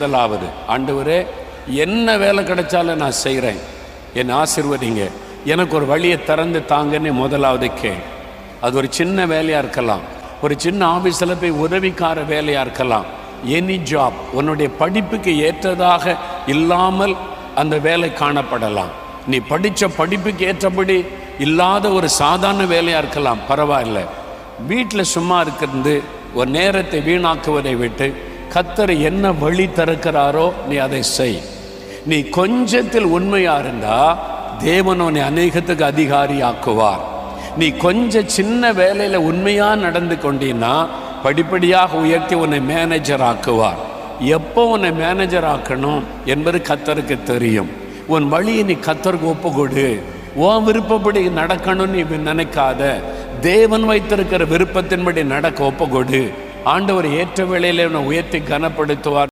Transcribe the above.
முதலாவது ஆண்டவரே என்ன வேலை கிடைச்சாலும் நான் செய்கிறேன் என் ஆசிர்வதிங்க எனக்கு ஒரு வழியை திறந்து தாங்கன்னு முதலாவது கேள். அது ஒரு சின்ன வேலையாக இருக்கலாம். ஒரு சின்ன ஆஃபீஸில் போய் உதவிக்கார வேலையாக இருக்கலாம். எனி ஜாப் உன்னுடைய படிப்புக்கு ஏற்றதாக இல்லாமல் அந்த வேலை காணப்படலாம். நீ படித்த படிப்புக்கு ஏற்றபடி இல்லாத ஒரு சாதாரண வேலையாக இருக்கலாம் பரவாயில்ல. வீட்டில் சும்மா இருக்கிறது ஒரு நேரத்தை வீணாக்குவதை விட்டு கத்தர் என்ன வழி திறக்கிறாரோ நீ அதை செய். நீ கொஞ்சத்தில் உண்மையா இருந்தா தேவன் உன்னை அநேகத்துக்கு அதிகாரி ஆக்குவார் நீ கொஞ்சம் சின்ன வேலையில் உண்மையாக நடந்து கொண்டீன்னா படிப்படியாக உயர்த்தி உன்னை மேனேஜர் ஆக்குவார். எப்போ உன்னை மேனேஜர் ஆக்கணும் என்பது கத்தருக்கு தெரியும். உன் வழியை நீ கத்தருக்கு ஒப்புக்கொடு. உன் விருப்பப்படி நடக்கணும்னு நீ நினைக்காத. தேவன் வைத்திருக்கிற விருப்பத்தின்படி நடக்க ஒப்புக்கொடு. ஆண்டவர் ஏற்ற வேளையில் உன்னை உயர்த்தி கனப்படுத்துவார்.